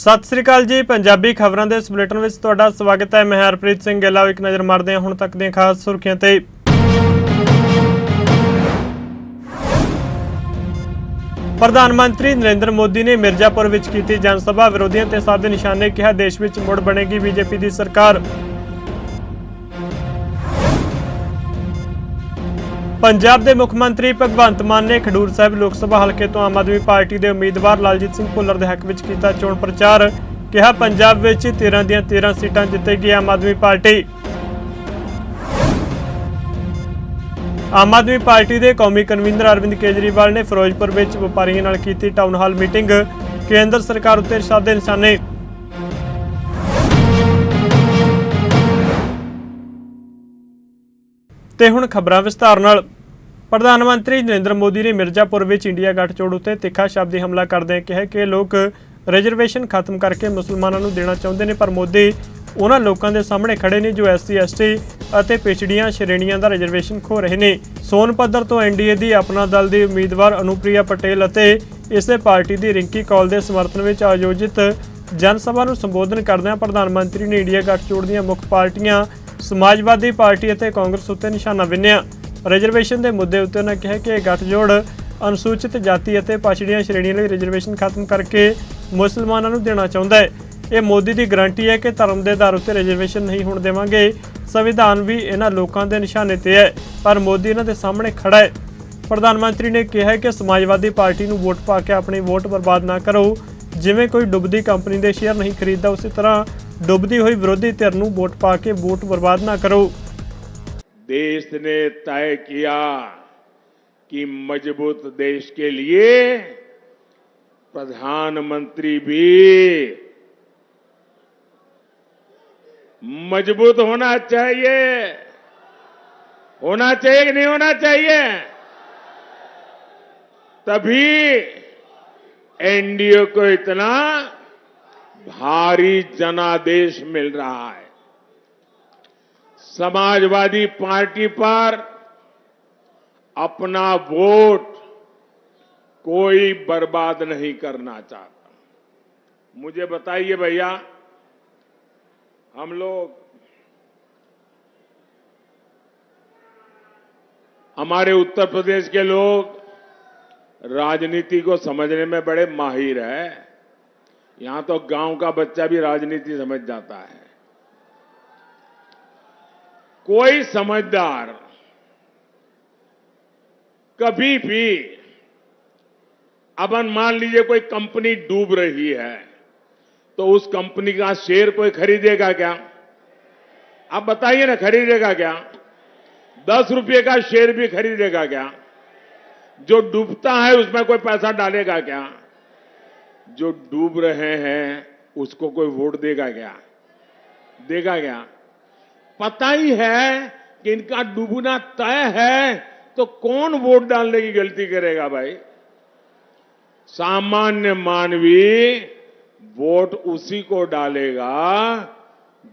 ਸਤਿ ਸ੍ਰੀ ਅਕਾਲ ਜੀ, ਪੰਜਾਬੀ ਖਬਰਾਂ ਦੇ ਇਸ ਬੁਲੇਟਿਨ ਵਿੱਚ ਤੁਹਾਡਾ ਸਵਾਗਤ ਹੈ। ਮੈਂ ਹਰਪ੍ਰੀਤ ਸਿੰਘ ਗਿੱਲ ਇੱਕ ਨਜ਼ਰ ਮਾਰਦੇ ਹਾਂ ਹੁਣ ਤੱਕ ਦੀਆਂ ਖਾਸ ਸੁਰਖੀਆਂ ਤੇ। ਪ੍ਰਧਾਨ ਮੰਤਰੀ ਨਰਿੰਦਰ ਮੋਦੀ ਨੇ ਮਿਰਜ਼ਾਪੁਰ ਵਿੱਚ ਕੀਤੀ ਜਨ ਸਭਾ ਵਿਰੋਧੀਆਂ ਤੇ ਸਾਧੇ ਨਿਸ਼ਾਨੇ ਕਿਹਾ, ਦੇਸ਼ ਵਿੱਚ ਮੁੜ ਬਣੇਗੀ ਬੀਜੇਪੀ ਦੀ ਸਰਕਾਰ। ਪੰਜਾਬ ਦੇ ਮੁੱਖ ਮੰਤਰੀ ਭਗਵੰਤ ਮਾਨ ਨੇ ਖਡੂਰ ਸਾਹਿਬ ਲੋਕ ਸਭਾ ਹਲਕੇ ਤੋਂ ਆਮ ਆਦਮੀ ਪਾਰਟੀ ਦੇ ਉਮੀਦਵਾਰ ਲਾਲਜੀਤ ਸਿੰਘ ਭੁੱਲਰ ਦੇ ਹੱਕ ਵਿੱਚ ਕੀਤਾ ਚੋਣ ਪ੍ਰਚਾਰ। ਕਿਹਾ ਪੰਜਾਬ ਵਿੱਚ 13 ਦੀਆਂ 13 ਸੀਟਾਂ ਜਿੱਤੇਗੀ ਆਮ ਆਦਮੀ ਪਾਰਟੀ। ਆਮ ਆਦਮੀ ਪਾਰਟੀ ਦੇ ਕੌਮੀ ਕਨਵੀਨਰ ਅਰਵਿੰਦ ਕੇਜਰੀਵਾਲ ਨੇ ਫਿਰੋਜ਼ਪੁਰ ਵਿੱਚ ਵਪਾਰੀਆਂ ਨਾਲ ਕੀਤੀ ਟਾਊਨ ਹਾਲ ਮੀਟਿੰਗ ਕੇਂਦਰ ਸਰਕਾਰ ਉੱਤੇ ਇਰਸ਼ਾਦ ਦੇ ਨਿਸ਼ਾਨੇ। ਤੇ ਹੁਣ ਖਬਰਾਂ ਵਿਸਤਾਰ ਨਾਲ। ਪ੍ਰਧਾਨ ਮੰਤਰੀ ਨਰਿੰਦਰ ਮੋਦੀ ਨੇ ਮਿਰਜ਼ਾਪੁਰ ਵਿੱਚ ਇੰਡੀਆ ਗੱਠਜੋੜ ਉੱਤੇ ਤਿੱਖਾ ਸ਼ਬਦੀ ਹਮਲਾ ਕਰਦਿਆਂ ਕਿਹਾ ਕਿ ਲੋਕ ਰਿਜ਼ਰਵੇਸ਼ਨ ਖਤਮ ਕਰਕੇ ਮੁਸਲਮਾਨਾਂ ਨੂੰ ਦੇਣਾ ਚਾਹੁੰਦੇ ਨੇ, ਪਰ ਮੋਦੀ ਉਹਨਾਂ ਲੋਕਾਂ ਦੇ ਸਾਹਮਣੇ ਖੜੇ ਨੇ ਜੋ ਐਸਸੀ ਐਸਟੀ ਅਤੇ ਪਿਛੜੀਆਂ ਸ਼੍ਰੇਣੀਆਂ ਦਾ ਰਿਜ਼ਰਵੇਸ਼ਨ ਖੋ ਰਹੇ ਨੇ। ਸੋਨਪੱਧਰ ਤੋਂ ਐਨਡੀਏ ਦੀ ਆਪਣਾ ਦਲ ਦੀ ਉਮੀਦਵਾਰ ਅਨੁਪ੍ਰਿਆ ਪਟੇਲ ਅਤੇ ਇਸੇ ਪਾਰਟੀ ਦੀ ਰਿੰਕੀ ਕੌਲ ਦੇ ਸਮਰਥਨ ਵਿੱਚ ਆਯੋਜਿਤ ਜਨ ਸਭਾ ਨੂੰ ਸੰਬੋਧਨ ਕਰਦਿਆਂ ਪ੍ਰਧਾਨ ਮੰਤਰੀ ਨੇ ਇੰਡੀਆ ਗੱਠਜੋੜ ਦੀਆਂ ਮੁੱਖ ਪਾਰਟੀਆਂ, ਸਮਾਜਵਾਦੀ ਪਾਰਟੀ ਅਤੇ ਕਾਂਗਰਸ ਉੱਤੇ ਨਿਸ਼ਾਨਾ ਵਿੰਨਿਆ। ਰਿਜ਼ਰਵੇਸ਼ਨ ਦੇ ਮੁੱਦੇ ਉੱਤੇ ਉਹਨਾਂ ਕਿਹਾ ਕਿ ਇਹ ਗੱਠਜੋੜ ਅਨੁਸੂਚਿਤ ਜਾਤੀ ਅਤੇ ਪਛੜੀਆਂ ਸ਼੍ਰੇਣੀਆਂ ਲਈ ਰਿਜ਼ਰਵੇਸ਼ਨ ਖਤਮ ਕਰਕੇ ਮੁਸਲਮਾਨਾਂ ਨੂੰ ਦੇਣਾ ਚਾਹੁੰਦਾ ਹੈ। ਇਹ ਮੋਦੀ ਦੀ ਗਾਰੰਟੀ ਹੈ ਕਿ ਧਰਮ ਦੇ ਆਧਾਰ ਉੱਤੇ ਰਿਜ਼ਰਵੇਸ਼ਨ ਨਹੀਂ ਹੋਣ ਦੇਵਾਂਗੇ। ਸੰਵਿਧਾਨ ਵੀ ਇਹਨਾਂ ਲੋਕਾਂ ਦੇ ਨਿਸ਼ਾਨੇ ਤੇ ਹੈ, ਪਰ ਮੋਦੀ ਇਹਨਾਂ ਦੇ ਸਾਹਮਣੇ ਖੜਾ ਹੈ। ਪ੍ਰਧਾਨ ਮੰਤਰੀ ਨੇ ਕਿਹਾ ਕਿ ਸਮਾਜਵਾਦੀ ਪਾਰਟੀ ਨੂੰ ਵੋਟ ਪਾ ਕੇ ਆਪਣੀ ਵੋਟ ਬਰਬਾਦ ਨਾ ਕਰੋ। ਜਿਵੇਂ ਕੋਈ ਡੁੱਬਦੀ ਕੰਪਨੀ ਦੇ ਸ਼ੇਅਰ ਨਹੀਂ ਖਰੀਦਦਾ, ਉਸੇ ਤਰ੍ਹਾਂ ਡੁੱਬਦੀ ਹੋਈ ਵਿਰੋਧੀ ਧਿਰ ਨੂੰ ਵੋਟ ਪਾ ਕੇ ਵੋਟ ਬਰਬਾਦ ਨਾ ਕਰੋ। देश ने तय किया कि मज़बूत देश के लिए प्रधानमंत्री भी मज़बूत होना चाहिए। होना चाहिए कि नहीं होना चाहिए? तभी एनडीए को इतना भारी जनादेश मिल रहा है। समाजवादी पार्टी पर अपना वोट कोई बर्बाद नहीं करना चाहता। मुझे बताइए भैया, हम लोग, हमारे उत्तर प्रदेश के लोग राजनीति को समझने में बड़े माहिर है। यहाँ तो गाँव का बच्चा भी राजनीति समझ जाता है। कोई समझदार कभी भी, अब मान लीजिए कोई कंपनी डूब रही है तो उस कंपनी का शेयर कोई खरीदेगा क्या? आप बताइए ना, खरीदेगा क्या? दस रुपए का शेयर भी खरीदेगा क्या? जो डूबता है उसमें कोई पैसा डालेगा क्या? जो डूब रहे हैं, उसको कोई वोट देगा क्या? देगा क्या? पता ही है कि इनका डूबना तय है तो कौन वोट डालने की गलती करेगा भाई? सामान्य मानवी वोट उसी को डालेगा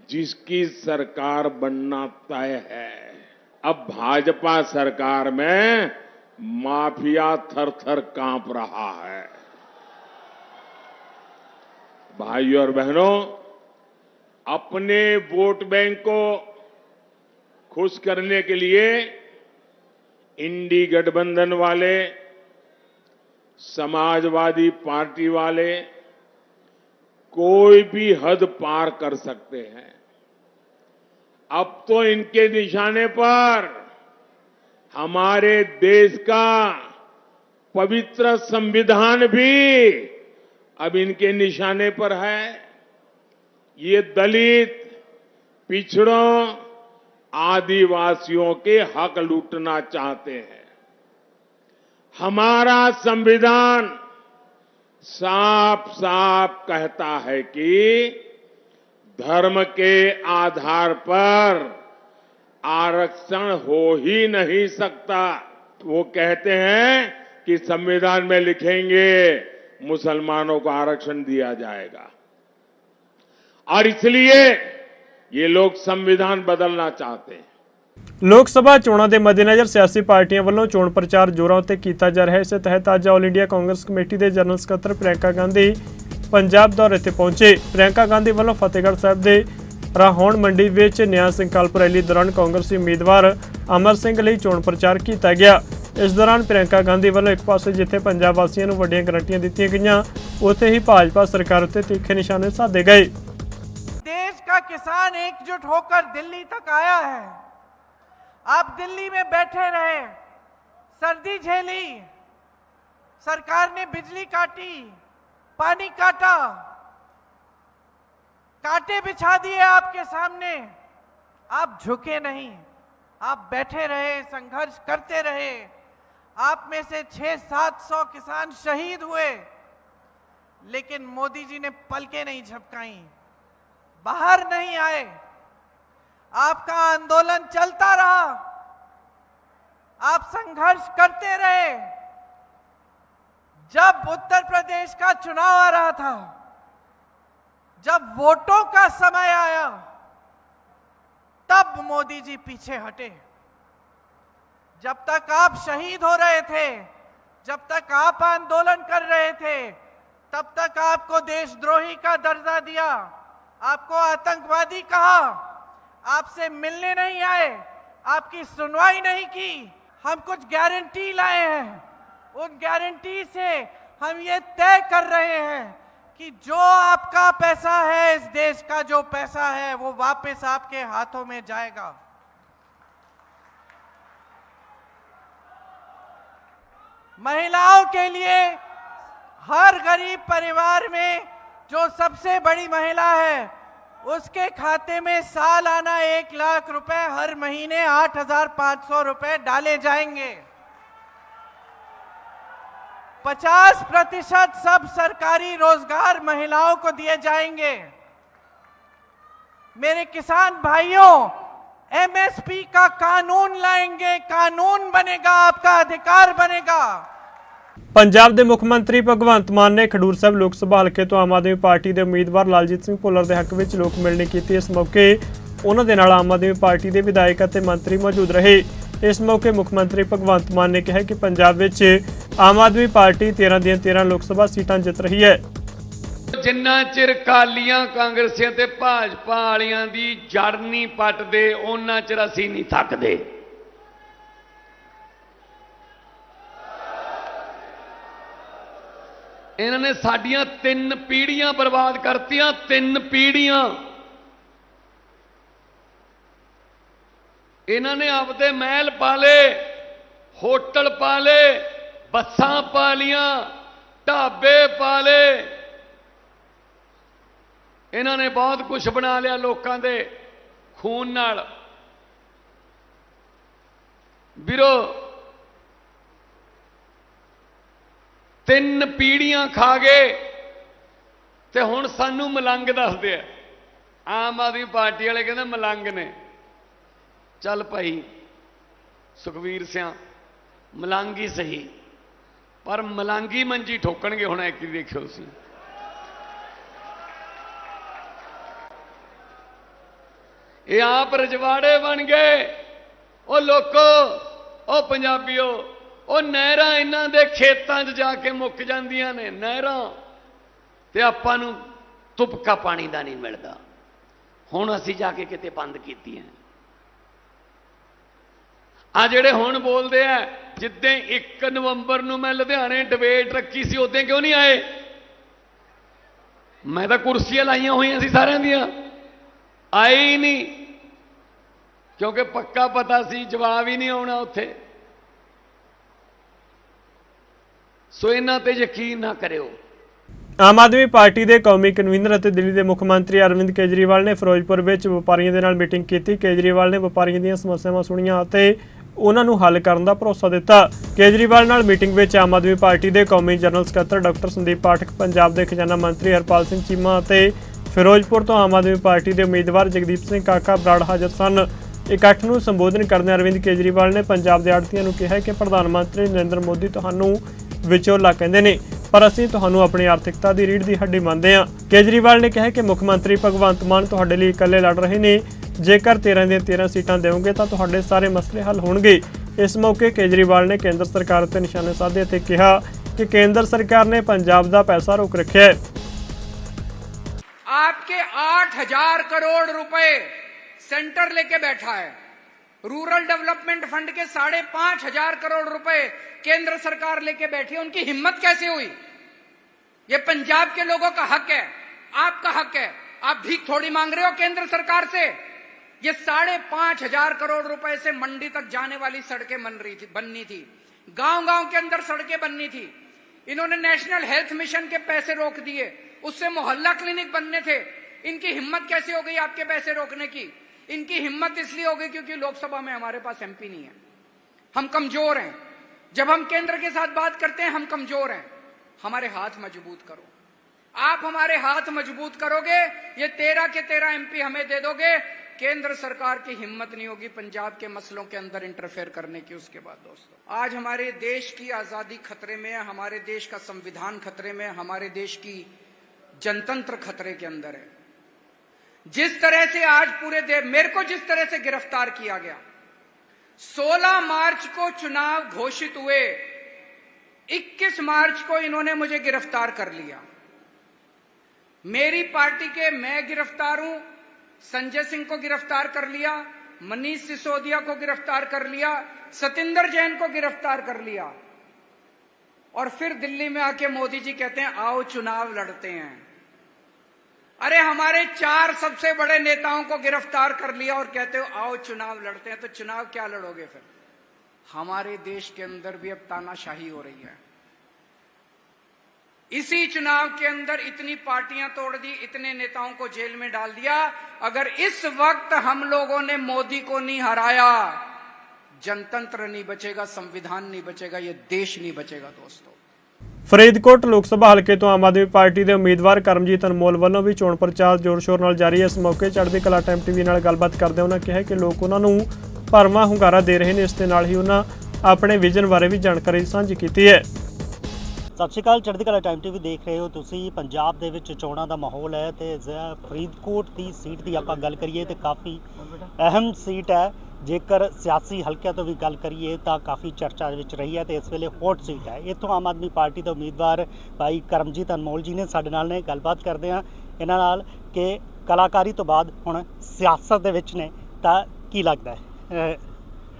जिसकी सरकार बनना तय है। अब भाजपा सरकार में माफिया थर थर काँप रहा है। भाइयों और बहनों, अपने वोट बैंक को खुश करने के लिए इंडी गठबंधन वाले, समाजवादी पार्टी वाले कोई भी हद पार कर सकते हैं। अब तो इनके निशाने पर हमारे देश का पवित्र संविधान भी अब इनके निशाने पर है। ये दलित, पिछड़ों आदिवासियों के हक लूटना चाहते हैं। हमारा संविधान साफ़ साफ़ कहता है कि धर्म के आधार पर आरक्षण हो ही नहीं सकता। वो कहते हैं कि संविधान में लिखेंगे, मुसलमानों को आरक्षण दिया जाएगा। और इसलिए ये लोग संविधान बदलना चाहते हैं ਲੋਕ ਸਭਾ ਚੋਣਾਂ ਦੇ ਮੱਦੇਨਜ਼ਰ ਸਿਆਸੀ ਪਾਰਟੀਆਂ ਵੱਲੋਂ ਚੋਣ ਪ੍ਰਚਾਰ ਜ਼ੋਰਾਂ ਉੱਤੇ ਕੀਤਾ ਜਾ ਰਿਹਾ ਹੈ ਇਸੇ ਤਹਿਤ ਅੱਜ ਆਲ ਇੰਡੀਆ ਕਾਂਗਰਸ ਕਮੇਟੀ ਦੇ ਜਨਰਲ ਸਕੱਤਰ ਪ੍ਰਿਯੰਕਾ ਗਾਂਧੀ ਪੰਜਾਬ ਦੌਰੇ ਤੇ ਪਹੁੰਚੇ ਪ੍ਰਿਯੰਕਾ ਗਾਂਧੀ ਵੱਲੋਂ ਫਤਿਹਗੜ੍ਹ ਸਾਹਿਬ ਦੇ ਰਾਹੌਣ ਮੰਡੀ ਵਿੱਚ ਨਿਆਂ ਸੰਕਲਪ ਰੈਲੀ ਦੌਰਾਨ ਕਾਂਗਰਸੀ ਉਮੀਦਵਾਰ ਅਮਰ ਸਿੰਘ ਲਈ ਚੋਣ ਪ੍ਰਚਾਰ ਕੀਤਾ ਗਿਆ ਇਸ ਦੌਰਾਨ ਪ੍ਰਿਯੰਕਾ ਗਾਂਧੀ ਵੱਲੋਂ ਇੱਕ ਪਾਸੇ ਜਿੱਥੇ ਪੰਜਾਬ ਵਾਸੀਆਂ ਨੂੰ ਵੱਡੀਆਂ ਗਰੰਟੀਆਂ ਦਿੱਤੀਆਂ ਗਈਆਂ ਉੱਥੇ ਹੀ ਭਾਜਪਾ ਸਰਕਾਰ ਉੱਤੇ ਤਿੱਖੇ ਨਿਸ਼ਾਨੇ ਸਾਧੇ ਗਏ देश का किसान एकजुट होकर दिल्ली तक आया है। आप दिल्ली में बैठे रहे, सर्दी झेली, सरकार ने बिजली काटी, पानी काटा, कांटे बिछा दिए आपके सामने। आप झुके नहीं, आप बैठे रहे, संघर्ष करते रहे। आप में से छह सात सौ किसान शहीद हुए, लेकिन मोदी जी ने पलके नहीं झपकाई। बाहर नहीं आए। आपका आंदोलन चलता रहा। आप संघर्ष करते रहे। जब उत्तर प्रदेश का चुनाव आ रहा था, जब वोटों का समय आया, तब मोदी जी पीछे हटे। जब तक आप शहीद हो रहे थे, जब तक आप आंदोलन कर रहे थे, तब तक आपको देशद्रोही का दर्जा दिया। आपको आतंकवादी कहा। आपसे मिलने नहीं आए, आपकी सुनवाई नहीं की। हम कुछ गारंटी लाए हैं। उन गारंटी से हम ये तय कर रहे हैं कि जो आपका पैसा है, इस देश का जो पैसा है, वो वापस आपके हाथों में जाएगा। महिलाओं के लिए हर गरीब परिवार में जो सबसे बड़ी महिला है, उसके खाते में साल आना एक लाख रुपए, हर महीने आठ हज़ार पाँच सौ रुपए डाले जाएँगे। पचास प्रतिशत सब सरकारी रोज़गार महिलाओं को दिए जाएँगे। मेरे किसान भाइयों एमएसपी का कानून लाएँगे, कानून बनेगा, आपका अधिकार बनेगा। ਪੰਜਾਬ ਦੇ ਮੁੱਖ ਮੰਤਰੀ ਭਗਵੰਤ ਮਾਨ ਨੇ ਖਡੂਰ ਸਾਹਿਬ ਲੋਕ ਸਭਾ ਹਲਕੇ ਤੋਂ ਆਮ ਆਦਮੀ ਪਾਰਟੀ ਦੇ ਉਮੀਦਵਾਰ ਲਾਲਜੀਤ ਸਿੰਘ ਭੁੱਲਰ ਦੇ ਹੱਕ ਵਿੱਚ ਲੋਕ ਮਿਲਣੀ ਕੀਤੀ। ਇਸ ਮੌਕੇ ਉਹਨਾਂ ਦੇ ਨਾਲ ਆਮ ਆਦਮੀ ਪਾਰਟੀ ਦੇ ਵਿਧਾਇਕ ਅਤੇ ਮੰਤਰੀ ਮੌਜੂਦ ਰਹੇ। ਇਸ ਮੌਕੇ ਮੁੱਖ ਮੰਤਰੀ ਭਗਵੰਤ ਮਾਨ ਨੇ ਕਿਹਾ ਕਿ ਪੰਜਾਬ ਵਿੱਚ ਆਮ ਆਦਮੀ ਪਾਰਟੀ 13 ਦੀਆਂ 13 ਲੋਕ ਸਭਾ ਸੀਟਾਂ ਜਿੱਤ ਰਹੀ ਹੈ। ਜਿੰਨਾ ਚਿਰ ਕਾਲੀਆਂ ਕਾਂਗਰਸੀਆਂ ਤੇ ਭਾਜਪਾ ਵਾਲਿਆਂ ਦੀ ਜੜ ਨਹੀਂ ਪੱਟਦੇ ਉਹਨਾਂ ਚਿਰ ਅਸੀਂ ਨਹੀਂ ਥੱਕਦੇ। ਇਹਨਾਂ ਨੇ ਸਾਡੀਆਂ ਤਿੰਨ ਪੀੜ੍ਹੀਆਂ ਬਰਬਾਦ ਕਰਤੀਆਂ, ਤਿੰਨ ਪੀੜ੍ਹੀਆਂ। ਇਹਨਾਂ ਨੇ ਆਪਦੇ ਮਹਿਲ ਪਾਲੇ, ਹੋਟਲ ਪਾਲੇ, ਬੱਸਾਂ ਪਾਲੀਆਂ, ਢਾਬੇ ਪਾਲੇ। ਇਹਨਾਂ ਨੇ ਬਹੁਤ ਕੁਝ ਬਣਾ ਲਿਆ ਲੋਕਾਂ ਦੇ ਖੂਨ ਨਾਲ। ਵੀਰੋ ਤਿੰਨ ਪੀੜੀਆਂ ਖਾ ਗਏ ਤੇ ਹੁਣ ਸਾਨੂੰ ਮਲੰਗ ਦੱਸਦੇ ਆ। ਆਮ ਆਦਮੀ ਪਾਰਟੀ ਵਾਲੇ ਕਹਿੰਦੇ ਮਲੰਗ ਨੇ। ਚੱਲ ਭਾਈ, ਸੁਖਵੀਰ ਸਿਆ, ਮਲੰਗ ਸਹੀ। ਪਰ ਮਲੰਗੀ ਮੰਜੀ ਠੋਕਣਗੇ ਹੁਣ ਇੱਕ ਹੀ ਦੇਖਿਓ ਤੁਸੀਂ। ਇਹ ਆਪ ਰਜਵਾੜੇ ਬਣ ਗਏ। ਉਹ ਲੋਕੋ, ਉਹ ਪੰਜਾਬੀਓ ਉਹ ਨਹਿਰਾਂ ਇਹਨਾਂ ਦੇ ਖੇਤਾਂ 'ਚ ਜਾ ਕੇ ਮੁੱਕ ਜਾਂਦੀਆਂ ਨੇ, ਨਹਿਰਾਂ। ਤੇ ਆਪਾਂ ਨੂੰ ਤੁਪਕਾ ਪਾਣੀ ਦਾ ਨਹੀਂ ਮਿਲਦਾ। ਹੁਣ ਅਸੀਂ ਜਾ ਕੇ ਕਿਤੇ ਬੰਦ ਕੀਤੀਆਂ। ਆ ਜਿਹੜੇ ਹੁਣ ਬੋਲਦੇ ਆ, ਜਿੱਦਾਂ 1 ਨਵੰਬਰ ਨੂੰ ਮੈਂ ਲੁਧਿਆਣੇ ਡਿਬੇਟ ਰੱਖੀ ਸੀ, ਉਦੋਂ ਕਿਉਂ ਨਹੀਂ ਆਏ? ਮੈਂ ਤਾਂ ਕੁਰਸੀਆਂ ਲਾਈਆਂ ਹੋਈਆਂ ਸੀ ਸਾਰਿਆਂ ਦੀਆਂ। ਆਏ ਹੀ ਨਹੀਂ। ਕਿਉਂਕਿ ਪੱਕਾ ਪਤਾ ਸੀ, ਜਵਾਬ ਹੀ ਨਹੀਂ ਆਉਣਾ ਉੱਥੇ। ਸੋ ਇਹਨਾਂ ਤੇ ਯਕੀਨ ਨਾ ਕਰਿਓ। ਆਮ ਆਦਮੀ ਪਾਰਟੀ ਦੇ ਕੌਮੀ ਕਨਵੀਨਰ ਅਤੇ ਦਿੱਲੀ ਦੇ ਮੁੱਖ ਮੰਤਰੀ ਅਰਵਿੰਦ ਕੇਜਰੀਵਾਲ ਨੇ ਫਿਰੋਜ਼ਪੁਰ ਵਿੱਚ ਵਪਾਰੀਆਂ ਦੇ ਨਾਲ ਮੀਟਿੰਗ ਕੀਤੀ। ਕੇਜਰੀਵਾਲ ਨੇ ਵਪਾਰੀਆਂ ਦੀਆਂ ਸਮੱਸਿਆਵਾਂ ਸੁਣੀਆਂ ਅਤੇ ਉਹਨਾਂ ਨੂੰ ਹੱਲ ਕਰਨ ਦਾ ਭਰੋਸਾ ਦਿੱਤਾ। ਕੇਜਰੀਵਾਲ ਨਾਲ ਮੀਟਿੰਗ ਵਿੱਚ ਆਮ ਆਦਮੀ ਪਾਰਟੀ ਦੇ ਕੌਮੀ ਜਨਰਲ ਸਕੱਤਰ ਡਾਕਟਰ ਸੰਦੀਪ ਪਾਠਕ, ਪੰਜਾਬ ਦੇ ਖਜ਼ਾਨਾ ਮੰਤਰੀ ਹਰਪਾਲ ਸਿੰਘ ਚੀਮਾ ਅਤੇ ਫਿਰੋਜ਼ਪੁਰ ਤੋਂ ਆਮ ਆਦਮੀ ਪਾਰਟੀ ਦੇ ਉਮੀਦਵਾਰ ਜਗਦੀਪ ਸਿੰਘ ਕਾਕਾ ਬਰਾੜ ਹਾਜ਼ਰ ਸਨ। ਇਕੱਠ ਨੂੰ ਸੰਬੋਧਨ ਕਰਦਿਆਂ ਅਰਵਿੰਦ ਕੇਜਰੀਵਾਲ ਨੇ ਪੰਜਾਬ ਦੇ ਆੜਤੀਆਂ ਨੂੰ ਕਿਹਾ ਕਿ ਪ੍ਰਧਾਨ ਮੰਤਰੀ ਨਰਿੰਦਰ ਮੋਦੀ ਤੁਹਾਨੂੰ ਵਿਚੋਲਾ ਕਹਿੰਦੇ ਨੇ ਪਰ ਅਸੀਂ ਤੁਹਾਨੂੰ ਆਪਣੀ ਆਰਥਿਕਤਾ ਦੀ ਰੀੜ੍ਹ ਦੀ ਹੱਡੀ ਮੰਨਦੇ ਹਾਂ ਕੇਜਰੀਵਾਲ ਨੇ ਕਿਹਾ ਕਿ ਮੁੱਖ ਮੰਤਰੀ ਭਗਵੰਤ ਮਾਨ ਤੁਹਾਡੇ ਲਈ ਇਕੱਲੇ ਲੜ ਰਹੇ ਨੇ ਜੇਕਰ 13 ਦੀਆਂ 13 ਸੀਟਾਂ ਦੇਵੋਗੇ ਤਾਂ ਤੁਹਾਡੇ ਸਾਰੇ ਮਸਲੇ ਹੱਲ ਹੋਣਗੇ ਇਸ ਮੌਕੇ ਕੇਜਰੀਵਾਲ ਨੇ ਕੇਂਦਰ ਸਰਕਾਰ ਉੱਤੇ ਨਿਸ਼ਾਨੇ ਸਾਧੇ ਅਤੇ ਕਿਹਾ ਕਿ ਕੇਂਦਰ ਸਰਕਾਰ ਨੇ ਪੰਜਾਬ ਦਾ ਪੈਸਾ ਰੋਕ ਰੱਖਿਆ ਹੈ आपके आठ हजार करोड़ रुपए सेंटर लेके बैठा है रूरल डेवलपमेंट फंड के साढ़े पाँच हज़ार करोड़ रुपए केंद्र सरकार लेके बैठी है। उनकी हिम्मत कैसे हुई? ये पंजाब के लोगों का हक है, आपका हक है। आप भीख थोड़ी मांग रहे हो केंद्र सरकार से। ये साढ़े पाँच हज़ार करोड़ रुपए से मंडी तक जाने वाली सड़कें बन रही थी, बननी थी। गाँव गाँव के अंदर सड़कें बननी थी। इन्होंने नेशनल हेल्थ मिशन के पैसे रोक दिए। उससे मोहल्ला क्लिनिक बनने थे। इनकी हिम्मत कैसे हो गई आपके पैसे रोकने की? इनकी हिम्मत इसलिए होगी क्योंकि लोकसभा में हमारे पास एमपी नहीं है। हम कमज़ोर हैं। जब हम केंद्र के साथ बात करते हैं, हम कमज़ोर हैं। हमारे हाथ मज़बूत करो। आप हमारे हाथ मज़बूत करोगे, ये तेरह के तेरह एमपी हमें दे दोगे। केंद्र सरकार की हिम्मत नहीं होगी पंजाब के मसलों के अंदर इंटरफेयर करने की उसके बाद, दोस्तों। आज हमारे देश की आज़ादी खतरे में हमारे देश का संविधान खतरे में हमारे देश की जनतंत्र खतरे के अंदर है। जिस तरह से आज पूरे देश मेरे को जिस तरह से गिरफ़्तार किया गया। 16 मार्च को चुनाव घोषित हुए। 21 मार्च को इन्होंने मुझे गिरफ़्तार कर लिया। मेरी पार्टी के मैं गिरफ़्तार हूँ, संजय सिंह को गिरफ़्तार कर लिया, मनीष सिसोदिया को गिरफ़्तार कर लिया, सतिंदर जैन को गिरफ़्तार कर लिया। और फिर दिल्ली में आके मोदी जी कहते हैं, आओ चुनाव लड़ते हैं। अरे हमारे चार सबसे बड़े नेताओं को गिरफ़्तार कर लिया और कहते हो, आओ चुनाव लड़ते हैं तो चुनाव क्या लड़ोगे फिर? हमारे देश के अंदर भी अब तानाशाही हो रही है। इसी चुनाव के अंदर इतनी पार्टियाँ तोड़ दी, इतने नेताओं को जेल में डाल दिया। अगर इस वक्त हम लोगों ने मोदी को नहीं हराया, जनतंत्र नहीं बचेगा, संविधान नहीं बचेगा, ये देश नहीं बचेगा, दोस्तों। ਫਰੀਦਕੋਟ ਲੋਕ ਸਭਾ ਹਲਕੇ ਤੋਂ ਆਮ ਆਦਮੀ ਪਾਰਟੀ ਦੇ ਉਮੀਦਵਾਰ ਕਰਮਜੀਤ ਅਨਮੋਲ ਵੱਲੋਂ ਵੀ ਚੋਣ ਪ੍ਰਚਾਰ ਜ਼ੋਰ-ਸ਼ੋਰ ਨਾਲ ਜਾਰੀ ਹੈ। ਇਸ ਮੌਕੇ ਚੜ੍ਹਦੀ ਕਲਾ ਟਾਈਮ ਟੀਵੀ ਨਾਲ ਗੱਲਬਾਤ ਕਰਦੇ ਉਹਨਾਂ ਕਿਹਾ ਕਿ ਲੋਕ ਉਹਨਾਂ ਨੂੰ ਭਰਵਾਂ ਹੁੰਗਾਰਾ ਦੇ ਰਹੇ ਨੇ। ਇਸ ਦੇ ਨਾਲ ਹੀ ਉਹਨਾਂ ਆਪਣੇ ਵਿਜ਼ਨ ਬਾਰੇ ਵੀ ਜਾਣਕਾਰੀ ਸਾਂਝੀ ਕੀਤੀ ਹੈ। ਸਤਿ ਸ਼੍ਰੀ ਅਕਾਲ, ਚੜ੍ਹਦੀ ਕਲਾ ਟਾਈਮ ਟੀਵੀ ਦੇਖ ਰਹੇ ਹੋ ਤੁਸੀਂ। ਪੰਜਾਬ ਦੇ ਵਿੱਚ ਚੋਣਾਂ ਦਾ ਮਾਹੌਲ ਹੈ ਤੇ ਫਰੀਦਕੋਟ ਦੀ ਸੀਟ ਦੀ ਆਪਾਂ ਗੱਲ ਕਰੀਏ ਤੇ ਕਾਫੀ ਅਹਿਮ ਸੀਟ ਹੈ। ਜੇਕਰ ਸਿਆਸੀ ਹਲਕਿਆਂ ਤੋਂ ਵੀ ਗੱਲ ਕਰੀਏ ਤਾਂ ਕਾਫੀ ਚਰਚਾ ਵਿੱਚ ਰਹੀ ਹੈ ਤੇ ਇਸ ਵੇਲੇ ਹੌਟ ਸੀਟ ਹੈ। ਇੱਥੋਂ ਆਮ ਆਦਮੀ ਪਾਰਟੀ ਦੇ ਉਮੀਦਵਾਰ ਭਾਈ ਕਰਮਜੀਤ ਅਨਮੋਲ ਜੀ ਨੇ ਸਾਡੇ ਨਾਲ ਨੇ ਗੱਲਬਾਤ ਕਰਦੇ ਆ ਇਹਨਾਂ ਨਾਲ ਕਿ ਕਲਾਕਾਰੀ ਤੋਂ ਬਾਅਦ ਹੁਣ ਸਿਆਸਤ ਦੇ ਵਿੱਚ ਨੇ ਤਾਂ ਕੀ ਲੱਗਦਾ ਹੈ?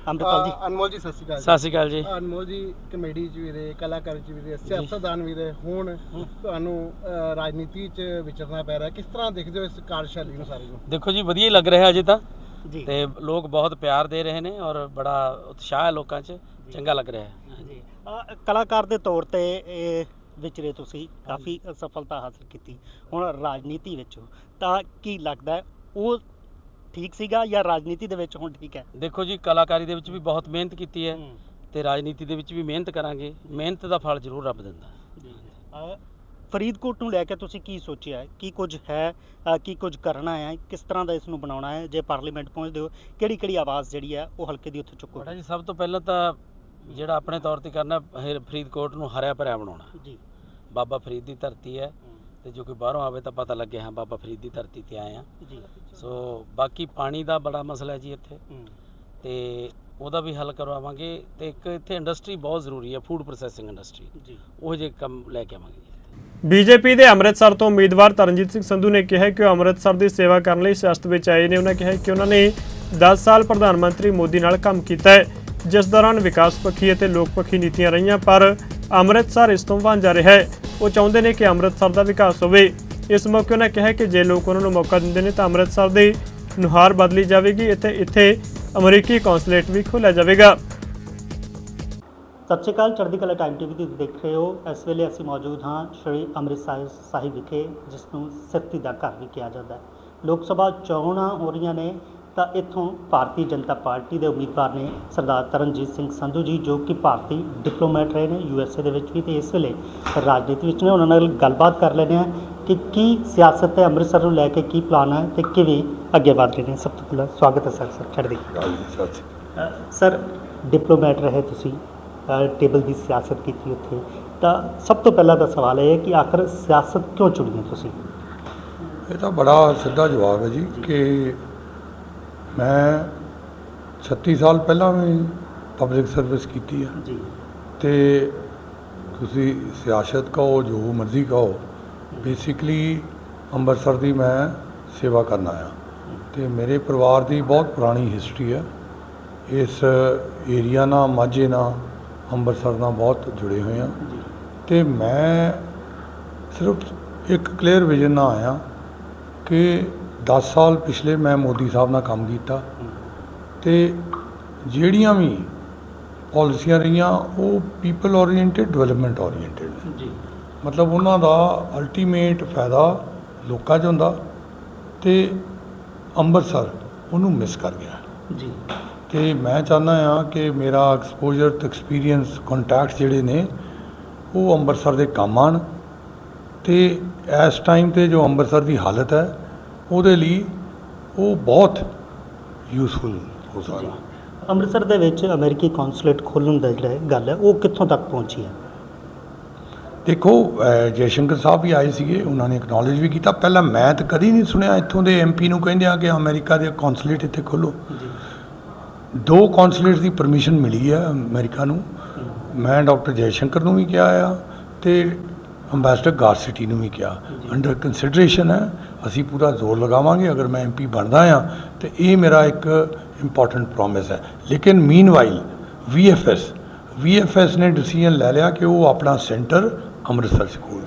ਅੰਮ੍ਰਿਤਪਾਲ ਜੀ। ਅਨਮੋਲ ਜੀ ਸਤਿ ਸ਼੍ਰੀ ਅਕਾਲ ਸਤਿ ਸ਼੍ਰੀ ਅਕਾਲ ਜੀ। ਅਨਮੋਲ ਜੀ ਕਮੇਡੀ ਚ ਵੀ ਰਹੇ ਕਲਾਕਾਰ ਚ ਵੀ ਰਹੇ ਸਿਆਸਤਦਾਨ ਵੀ ਰਹੇ। ਹੁਣ ਤੁਹਾਨੂੰ ਰਾਜਨੀਤੀ ਚ ਵਿਚਰਨਾ ਪੈ ਰਿਹਾ। ਕਿਸ ਤਰ੍ਹਾਂ ਦੇਖਦੇ ਹੋ ਇਸ ਕਾਰਜਸ਼ੈਲੀ ਨੂੰ ਸਾਰੀ ਨੂੰ ਦੇਖੋ ਜੀ ਵਧੀਆ ਹੀ ਲੱਗ ਰਿਹਾ ਅਜੇ ਤਾਂ। ਜੀ। ਤੇ ਲੋਕ ਬਹੁਤ ਪਿਆਰ ਦੇ ਰਹੇ ਨੇ ਔਰ ਬੜਾ ਉਤਸ਼ਾਹ ਹੈ ਲੋਕਾਂ 'ਚ। ਚੰਗਾ ਲੱਗ ਰਿਹਾ ਹੈ। ਜੀ। ਕਲਾਕਾਰ ਦੇ ਤੌਰ ਤੇ ਇਹ ਵਿਚਰੇ ਤੁਸੀਂ ਕਾਫੀ ਸਫਲਤਾ ਹਾਸਲ ਕੀਤੀ ਹੁਣ ਰਾਜਨੀਤੀ ਵਿੱਚ ਤਾਂ ਕੀ ਲੱਗਦਾ ਉਹ ਠੀਕ ਸੀਗਾ ਜਾਂ ਰਾਜਨੀਤੀ ਦੇ ਵਿੱਚ ਹੁਣ ਠੀਕ ਹੈ? ਦੇਖੋ ਜੀ ਕਲਾਕਾਰੀ ਦੇ ਵਿੱਚ ਵੀ ਬਹੁਤ ਮਿਹਨਤ ਕੀਤੀ ਹੈ ਤੇ ਰਾਜਨੀਤੀ ਦੇ ਵਿੱਚ ਵੀ ਮਿਹਨਤ ਕਰਾਂਗੇ। ਮਿਹਨਤ ਦਾ ਫਲ ਜ਼ਰੂਰ ਰੱਬ ਦਿੰਦਾ। ਜੀ। ਫਰੀਦਕੋਟ ਨੂੰ ਲੈ ਕੇ ਤੁਸੀਂ ਕੀ ਸੋਚਿਆ? ਹੈ ਕੀ ਕੁਝ ਹੈ? ਅ, ਕੀ ਕੁਝ ਕਰਨਾ ਹੈ? ਕਿਸ ਤਰ੍ਹਾਂ ਦਾ ਇਸ ਨੂੰ ਬਣਾਉਣਾ ਹੈ? ਜੇ ਪਾਰਲੀਮੈਂਟ ਪਹੁੰਚਦੇ ਹੋ ਕਿਹੜੀ ਕਿਹੜੀ ਆਵਾਜ਼ ਜਿਹੜੀ ਹੈ ਉਹ ਹਲਕੇ ਦੀ ਉੱਥੇ ਚੁੱਕੋ। ਬੜਾ ਜੀ ਸਭ ਤੋਂ ਪਹਿਲਾਂ ਤਾਂ ਜਿਹੜਾ ਆਪਣੇ ਤੌਰ ਤੇ ਕਰਨਾ ਫਰੀਦਕੋਟ ਨੂੰ ਹਰਿਆ ਭਰਿਆ ਬਣਾਉਣਾ। ਜੀ। ਬਾਬਾ ਫਰੀਦ ਦੀ ਧਰਤੀ ਹੈ ਤੇ ਜੋ ਕੋਈ ਬਾਹਰੋਂ ਆਵੇ ਤਾਂ ਪਤਾ ਲੱਗੇ ਹਾਂ ਬਾਬਾ ਫਰੀਦ ਦੀ ਧਰਤੀ ਤੇ ਆਏ ਆ ਜੀ। ਸੋ ਬਾਕੀ ਪਾਣੀ ਦਾ ਬੜਾ ਮਸਲਾ ਹੈ ਜੀ ਇੱਥੇ। ਤੇ ਉਹਦਾ ਵੀ ਹੱਲ ਕਰਵਾਵਾਂਗੇ ਤੇ ਇੱਕ ਇੱਥੇ ਇੰਡਸਟਰੀ ਬਹੁਤ ਜ਼ਰੂਰੀ ਹੈ ਫੂਡ ਪ੍ਰੋਸੈਸਿੰਗ ਇੰਡਸਟਰੀ। ਜੀ। ਉਹ ਜੇ ਕੰਮ ਲੈ ਕੇ ਆਵਾਂਗੇ ਜੀ। ਬੀਜੇਪੀ ਦੇ ਅੰਮ੍ਰਿਤਸਰ ਤੋਂ ਉਮੀਦਵਾਰ ਤਰਨਜੀਤ ਸਿੰਘ ਸੰਧੂ ਨੇ ਕਿਹਾ ਕਿ ਉਹ ਅੰਮ੍ਰਿਤਸਰ ਦੀ ਸੇਵਾ ਕਰਨ ਲਈ ਸਿਆਸਤ ਵਿੱਚ ਆਏ ਨੇ। ਉਹਨਾਂ ਕਿਹਾ ਕਿ ਉਹਨਾਂ ਨੇ 10 ਸਾਲ ਪ੍ਰਧਾਨ ਮੰਤਰੀ ਮੋਦੀ ਨਾਲ ਕੰਮ ਕੀਤਾ ਹੈ, ਜਿਸ ਦੌਰਾਨ ਵਿਕਾਸ ਪੱਖੀ ਅਤੇ ਲੋਕ ਪੱਖੀ ਨੀਤੀਆਂ ਰਹੀਆਂ, ਪਰ ਅੰਮ੍ਰਿਤਸਰ ਇਸ ਤੋਂ ਵਾਂਝਾ ਰਿਹਾ ਹੈ। ਉਹ ਚਾਹੁੰਦੇ ਨੇ ਕਿ ਅੰਮ੍ਰਿਤਸਰ ਦਾ ਵਿਕਾਸ ਹੋਵੇ। ਇਸ ਮੌਕੇ ਉਹਨਾਂ ਕਿਹਾ ਕਿ ਜੇ ਲੋਕ ਉਹਨਾਂ ਨੂੰ ਮੌਕਾ ਦਿੰਦੇ ਨੇ ਤਾਂ ਅੰਮ੍ਰਿਤਸਰ ਦੀ ਨੁਹਾਰ ਬਦਲੀ ਜਾਵੇਗੀ ਅਤੇ ਇੱਥੇ ਅਮਰੀਕੀ ਕੌਂਸੂਲੇਟ ਵੀ ਖੋਲ੍ਹਿਆ ਜਾਵੇਗਾ। ਸਤਿ ਸ਼੍ਰੀ ਅਕਾਲ ਚੜ੍ਹਦੀ ਕਲਾ ਟਾਈਮ ਟੀਵੀ ਤੇ ਦੇਖ ਰਹੇ ਹੋ। ਇਸ ਵੇਲੇ ਅਸੀਂ ਮੌਜੂਦ ਹਾਂ ਸ਼੍ਰੀ ਅੰਮ੍ਰਿਤਸਰ ਸਾਹਿਬ ਵਿਖੇ ਜਿਸ ਨੂੰ ਸਿੱਖੀ ਦਾ ਘਰ ਵੀ ਕਿਹਾ ਜਾਂਦਾ ਹੈ। ਲੋਕ ਸਭਾ ਚੋਣਾਂ ਹੋ ਰਹੀਆਂ ਨੇ ਤਾਂ ਇੱਥੋਂ ਭਾਰਤੀ ਜਨਤਾ ਪਾਰਟੀ ਦੇ ਉਮੀਦਵਾਰ ਨੇ ਸਰਦਾਰ ਤਰਨਜੀਤ ਸਿੰਘ ਸੰਧੂ ਜੀ ਜੋ ਕਿ ਭਾਰਤੀ ਡਿਪਲੋਮੈਟ ਰਹੇ ਨੇ ਯੂ ਐਸ ਏ ਦੇ ਵਿੱਚ ਵੀ ਤੇ ਇਸ ਵੇਲੇ ਰਾਜਨੀਤੀ ਵਿੱਚ ਨੇ। ਉਹਨਾਂ ਨਾਲ ਗੱਲਬਾਤ ਕਰ ਲੈਂਦੇ ਹਾਂ ਕਿ ਕੀ ਸਿਆਸਤ ਤੇ ਅੰਮ੍ਰਿਤਸਰ ਨੂੰ ਲੈ ਕੇ ਕੀ ਪਲਾਨ ਹੈ ਤੇ ਕਿਵੇਂ ਅੱਗੇ ਵਧ ਰਹੇ ਨੇ। ਸਭ ਤੋਂ ਪਹਿਲਾਂ ਸਵਾਗਤ ਹੈ ਸਰ ਸਰ ਚੜ੍ਹਦੀ ਸਰ ਡਿਪਲੋਮੈਟ ਰਹੇ ਤੁਸੀਂ। ਟੇਬਲ ਦੀ ਸਿਆਸਤ ਕੀਤੀ ਉੱਥੇ। ਤਾਂ ਸਭ ਤੋਂ ਪਹਿਲਾਂ ਤਾਂ ਸਵਾਲ ਇਹ ਹੈ ਕਿ ਆਖਰ ਸਿਆਸਤ ਕਿਉਂ ਚੁਣੀ ਤੁਸੀਂ? ਇਹ ਤਾਂ ਬੜਾ ਸਿੱਧਾ ਜਵਾਬ ਹੈ ਜੀ ਕਿ ਮੈਂ 36 ਸਾਲ ਪਹਿਲਾਂ ਵੀ ਪਬਲਿਕ ਸਰਵਿਸ ਕੀਤੀ ਹੈ। ਜੀ। ਤੇ ਤੁਸੀਂ ਸਿਆਸਤ ਕਹੋ ਜੋ ਮਰਜ਼ੀ ਕਹੋ ਬੇਸਿਕਲੀ ਅੰਮ੍ਰਿਤਸਰ ਦੀ ਮੈਂ ਸੇਵਾ ਕਰਨ ਆਇਆ। ਤੇ ਮੇਰੇ ਪਰਿਵਾਰ ਦੀ ਬਹੁਤ ਪੁਰਾਣੀ ਹਿਸਟਰੀ ਹੈ। ਇਸ ਏਰੀਆ ਨਾਲ ਮਾਝੇ ਨਾਲ ਅੰਮ੍ਰਿਤਸਰ ਨਾਲ ਬਹੁਤ ਜੁੜੇ ਹੋਏ ਆ ਤੇ ਮੈਂ ਸਿਰਫ ਇੱਕ ਕਲੀਅਰ ਵਿਜ਼ਨ ਨਾਲ ਆਇਆ ਕਿ 10 ਸਾਲ ਪਿਛਲੇ ਮੈਂ ਮੋਦੀ ਸਾਹਿਬ ਨਾਲ ਕੰਮ ਕੀਤਾ। ਤੇ ਜਿਹੜੀਆਂ ਵੀ ਪਾਲਿਸੀਆਂ ਰਹੀਆਂ ਉਹ ਪੀਪਲ ਓਰੀਐਂਟਡ ਡਿਵੈਲਪਮੈਂਟ ਓਰੀਐਂਟਡ ਜੀ। ਮਤਲਬ ਉਹਨਾਂ ਦਾ ਅਲਟੀਮੇਟ ਫਾਇਦਾ ਲੋਕਾਂ 'ਚ ਹੁੰਦਾ ਤੇ ਅੰਮ੍ਰਿਤਸਰ ਉਹਨੂੰ ਮਿਸ ਕਰ ਗਿਆ। ਜੀ। ਤੇ ਮੈਂ ਚਾਹੁੰਦਾ ਆ ਕਿ ਮੇਰਾ ਐਕਸਪੋਜ਼ਰ ਤੇ ਐਕਸਪੀਰੀਅੰਸ ਕੰਟੈਕਟਸ ਜਿਹੜੇ ਨੇ ਉਹ ਅੰਮ੍ਰਿਤਸਰ ਦੇ ਕੰਮ ਆਣ ਤੇ ਇਸ ਟਾਈਮ ਤੇ ਜੋ ਅੰਮ੍ਰਿਤਸਰ ਦੀ ਹਾਲਤ ਹੈ ਉਹਦੇ ਲਈ ਉਹ ਬਹੁਤ ਯੂਸਫੁਲ ਹੋ ਸਕਦਾ। ਅੰਮ੍ਰਿਤਸਰ ਦੇ ਵਿੱਚ ਅਮਰੀਕੀ ਕੌਂਸੂਲੇਟ ਖੋਲ੍ਹਣ ਦਾ ਜਿਹੜਾ ਗੱਲ ਹੈ ਉਹ ਕਿੱਥੋਂ ਤੱਕ ਪਹੁੰਚੀ ਹੈ? ਦੇਖੋ ਜੈਸ਼ੰਕਰ ਸਾਹਿਬ ਵੀ ਆਏ ਸੀਗੇ ਉਹਨਾਂ ਨੇ ਐਕਨੋਲਜ ਵੀ ਕੀਤਾ। ਪਹਿਲਾਂ ਮੈਂ ਤਾਂ ਕਦੀ ਨਹੀਂ ਸੁਣਿਆ ਇੱਥੋਂ ਦੇ ਐਮਪੀ ਨੂੰ ਕਹਿੰਦੇ ਆ ਕਿ ਅਮਰੀਕਾ ਦੇ ਕੌਂਸੂਲੇਟ ਇੱਥੇ ਖੋਲੋ ਦੋ ਕੌਂਸੂਲੇਟ ਦੀ ਪਰਮਿਸ਼ਨ ਮਿਲੀ ਹੈ ਅਮਰੀਕਾ ਨੂੰ। ਮੈਂ ਡਾਕਟਰ ਜੈਸ਼ੰਕਰ ਨੂੰ ਵੀ ਕਿਹਾ ਆ ਤੇ ਅੰਬੈਸਡਰ ਗਾਰਸਿਟੀ ਨੂੰ ਵੀ ਕਿਹਾ। ਅੰਡਰ ਕੰਸੀਡਰੇਸ਼ਨ ਹੈ। ਅਸੀਂ ਪੂਰਾ ਜ਼ੋਰ ਲਗਾਵਾਂਗੇ। ਅਗਰ ਮੈਂ ਐਮਪੀ ਬਣਦਾ ਆ ਤੇ ਇਹ ਮੇਰਾ ਇੱਕ ਇੰਪੋਰਟੈਂਟ ਪ੍ਰੋਮਿਸ ਹੈ। ਲੇਕਿਨ ਮੀਨਵਾਈਲ ਵੀਐਫਐਸ ਵੀਐਫਐਸ ਨੇ ਡਿਸੀਜਨ ਲੈ ਲਿਆ ਕਿ ਉਹ ਆਪਣਾ ਸੈਂਟਰ ਅੰਮ੍ਰਿਤਸਰ 'ਚ ਖੋਲ੍ਹ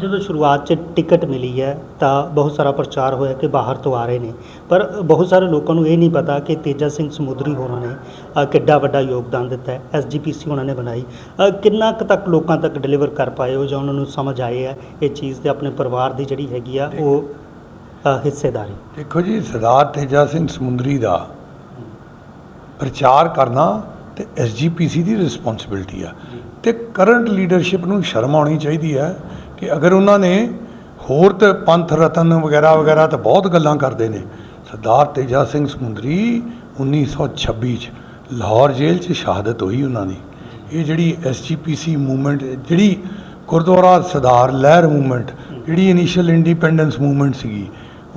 ਜਦੋਂ ਸ਼ੁਰੂਆਤ 'ਚ ਟਿਕਟ ਮਿਲੀ ਹੈ ਤਾਂ ਬਹੁਤ ਸਾਰਾ ਪ੍ਰਚਾਰ ਹੋਇਆ ਕਿ ਬਾਹਰ ਤੋਂ ਆ ਰਹੇ ਨੇ। ਪਰ ਬਹੁਤ ਸਾਰੇ ਲੋਕਾਂ ਨੂੰ ਇਹ ਨਹੀਂ ਪਤਾ ਕਿ ਤੇਜਾ ਸਿੰਘ ਸਮੁੰਦਰੀ ਹੋਰਾਂ ਨੇ ਕਿੱਡਾ ਵੱਡਾ ਯੋਗਦਾਨ ਦਿੱਤਾ ਹੈ ਐਸਜੀਪੀਸੀ ਉਹਨਾਂ ਨੇ ਬਣਾਈ। ਕਿੰਨਾ ਕੁ ਤੱਕ ਲੋਕਾਂ ਤੱਕ ਡਿਲੀਵਰ ਕਰ ਪਾਏ ਹੋ ਜਾਂ ਉਹਨਾਂ ਨੂੰ ਸਮਝ ਆਏ ਹੈ ਇਹ ਚੀਜ਼ ਤੇ ਆਪਣੇ ਪਰਿਵਾਰ ਦੀ ਜਿਹੜੀ ਹੈਗੀ ਆ ਉਹ ਹਿੱਸੇਦਾਰੀ। ਦੇਖੋ ਜੀ ਸਰਦਾਰ ਤੇਜਾ ਸਿੰਘ ਸਮੁੰਦਰੀ ਦਾ ਪ੍ਰਚਾਰ ਕਰਨਾ ਤੇ ਐਸਜੀਪੀਸੀ ਦੀ ਰਿਸਪੌਂਸਿਬਿਲਟੀ ਆ। ਤੇ ਕਰੰਟ ਲੀਡਰਸ਼ਿਪ ਨੂੰ ਸ਼ਰਮ ਆਉਣੀ ਚਾਹੀਦੀ ਹੈ ਕਿ ਅਗਰ ਉਹਨਾਂ ਨੇ ਹੋਰ ਤੇ ਪੰਥ, ਰਤਨ ਵਗੈਰਾ ਵਗੈਰਾ ਤਾਂ ਬਹੁਤ ਗੱਲਾਂ ਕਰਦੇ ਨੇ, ਸਰਦਾਰ ਤੇਜਾ ਸਿੰਘ ਸਮੁੰਦਰੀ 1926 ਚ ਲਾਹੌਰ ਜੇਲ੍ਹ 'ਚ ਸ਼ਹਾਦਤ ਹੋਈ ਉਹਨਾਂ ਦੀ। ਇਹ ਜਿਹੜੀ ਐਸਜੀਪੀਸੀ ਮੂਵਮੈਂਟ, ਜਿਹੜੀ ਗੁਰਦੁਆਰਾ ਸਰਦਾਰ ਲਹਿਰ ਮੂਵਮੈਂਟ, ਜਿਹੜੀ ਇਨੀਸ਼ੀਅਲ ਇੰਡੀਪੈਂਡੈਂਸ ਮੂਵਮੈਂਟ ਸੀਗੀ,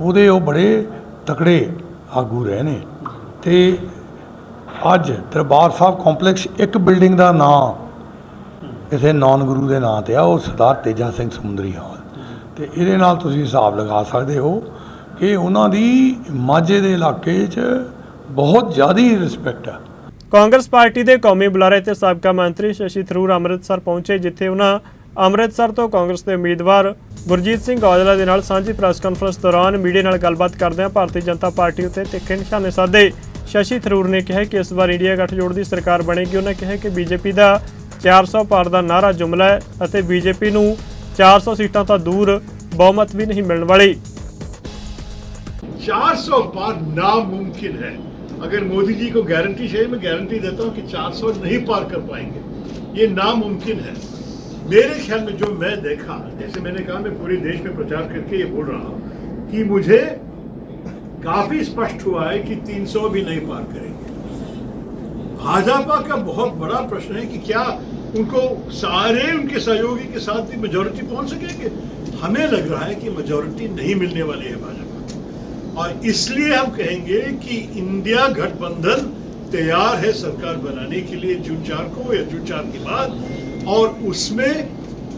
ਉਹਦੇ ਉਹ ਬੜੇ ਤਕੜੇ ਆਗੂ ਰਹੇ ਨੇ। ਤੇ ਅੱਜ ਦਰਬਾਰ ਸਾਹਿਬ ਕੰਪਲੈਕਸ ਇੱਕ ਬਿਲਡਿੰਗ ਦਾ ਨਾਂ ਕਿਸੇ ਨੌਨ ਗੁਰੂ ਦੇ ਨਾਂ ਤੇ ਆ, ਉਹ ਸਰਦਾਰ ਤੇਜਾ ਸਿੰਘ ਸਮੁੰਦਰੀ ਹਾਲ। ਤੇ ਇਹਦੇ ਨਾਲ ਤੁਸੀਂ ਹਿਸਾਬ ਲਗਾ ਸਕਦੇ ਹੋ ਕਿ ਉਹਨਾਂ ਦੀ ਮਾਝੇ ਦੇ ਇਲਾਕੇ 'ਚ ਬਹੁਤ ਜ਼ਿਆਦੀ ਰਿਸਪੈਕਟ ਆ। ਕਾਂਗਰਸ ਪਾਰਟੀ ਦੇ ਕੌਮੀ ਬੁਲਾਰੇ ਤੇ ਸਾਬਕਾ ਮੰਤਰੀ ਸ਼ਸ਼ੀ ਥਰੂਰ ਅੰਮ੍ਰਿਤਸਰ ਪਹੁੰਚੇ, ਜਿੱਥੇ ਉਹਨਾਂ ਅੰਮ੍ਰਿਤਸਰ ਤੋਂ ਕਾਂਗਰਸ ਦੇ ਉਮੀਦਵਾਰ ਗੁਰਜੀਤ ਸਿੰਘ ਔਜਲਾ ਦੇ ਨਾਲ ਸਾਂਝੀ ਪ੍ਰੈਸ ਕਾਨਫਰੰਸ ਦੌਰਾਨ ਮੀਡੀਆ ਨਾਲ ਗੱਲਬਾਤ ਕਰਦਿਆਂ ਭਾਰਤੀ ਜਨਤਾ ਪਾਰਟੀ ਉੱਤੇ ਤਿੱਖੇ ਨਿਸ਼ਾਨੇ ਸਾਧੇ। ਸ਼ਸ਼ੀ ਥਰੂਰ ਨੇ ਕਿਹਾ ਕਿ ਇਸ ਵਾਰ ਇੰਡੀਆ ਗੱਠਜੋੜ ਦੀ ਸਰਕਾਰ ਬਣੇਗੀ। ਉਹਨਾਂ ਕਿਹਾ ਕਿ ਬੀਜੇਪੀ ਦਾ 400 ਪਾਰ ਦਾ ਨਾਰਾ ਜੁਮਲਾ ਹੈ ਅਤੇ ਬੀਜੇਪੀ ਨੂੰ 400 ਸੀਟਾਂ ਤੋਂ ਦੂਰ ਬਹੁਮਤ ਵੀ ਨਹੀਂ ਮਿਲਣ ਵਾਲੀ 400 पार नामुमकिन है अगर मोदी जी को गारंटी चाहिए मैं गारंटी देता हूं कि 400 नहीं पार कर पाएंगे ये नामुमकिन है मेरे ख्याल में जो मैं देखा जैसे मैंने कहा मैं पूरे देश में प्रचार करके ये बोल रहा हूं कि मुझे काफी स्पष्ट हुआ है कि 300 भी नहीं पार करेंगे भाजपा का बहुत बड़ा प्रश्न है कि क्या उनको सारे उनके सहयोगी के साथ भी मेजोरिटी पहुँच सकेंगे। हमें लग रहा है कि मेजोरिटी नहीं मिलने वाली है भाजपा। और इसलिए हम कहेंगे कि इंडिया गठबंधन तैयार है सरकार बनाने के लिए जून चार को या जून चार के बाद, और उसमें